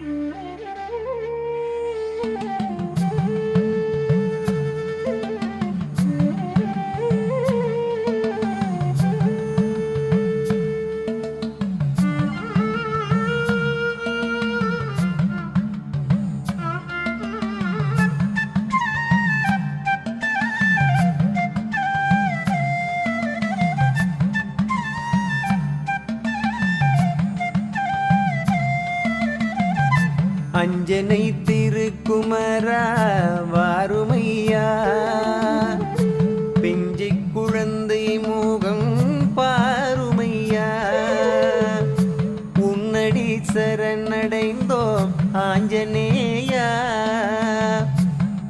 Thank you. Anjana திருக்குமரா வாருமையா? பிஞ்சி குழந்தை மூகம் பாருமையா? உன்னடி சரணடைந்தோம் ஆஞ்சநேயா?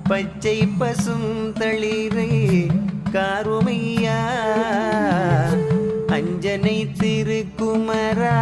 பச்சை பசும் தளிரை காருமையா? அஞ்சனை திருக்குமரா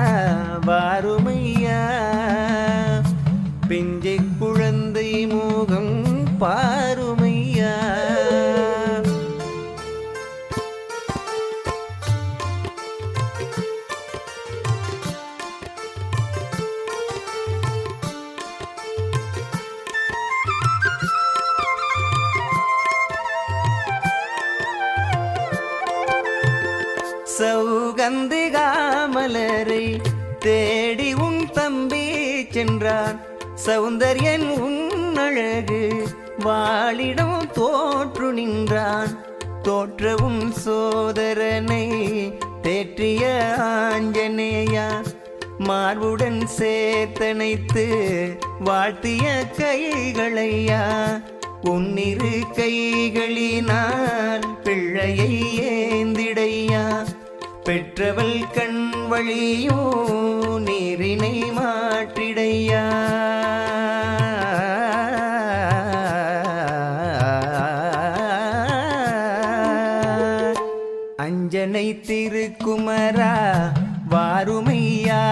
சௌகந்திகாமலரை தேடி உன் தம்பி சென்றான். சௌந்தர்யன் உன்னழகு வாளிடம் தோற்று நின்றான். தோற்றவும் சோதரனை தேற்றிய ஆஞ்சநேயா. மார்புடன் சேர்த்தனைத்து வாழ்த்திய கைகளையா. உன்னிரு கைகளினால் பிள்ளையை ஏந்திட பெற்றவள் கண் வழியோ நீரினை மாற்றிடையா? அஞ்சனை திருக்குமரா வாருமையா?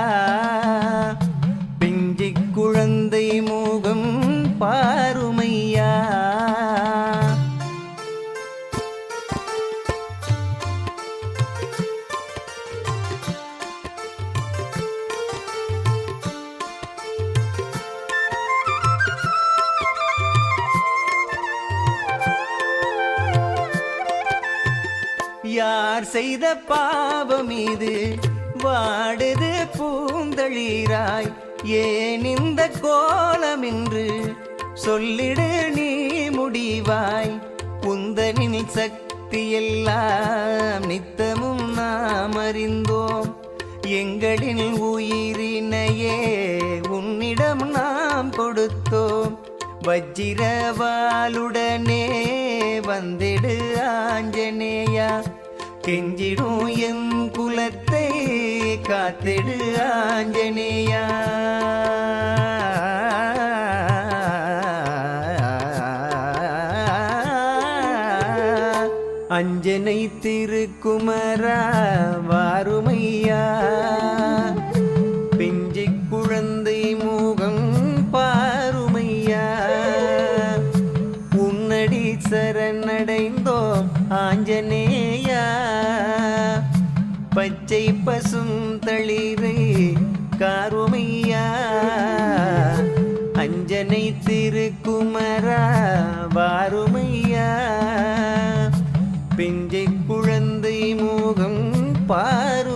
யார் செய்த பாவம் இது? வாடுது பூந்தளிராய். ஏன் இந்த கோலம் என்று சொல்லிடு நீ முடிவாய். உந்தனின் சக்தி எல்லாம் நித்தமும் நாம் அறிந்தோம். எங்களின் உயிரினையே உன்னிடம் நாம் கொடுத்தோம். வஜ்ஜிரவாளுடனே வந்திடு ஆஞ்சநேயா. கெஞ்சிடும் என் குலத்தை காத்திடு ஆஞ்சனேயா அஞ்சனை திருக்குமரா வாருமையா. அஞ்சனை திருக்குமரா வாருமையா? பிஞ்சை குழந்தை மோகம் பாரு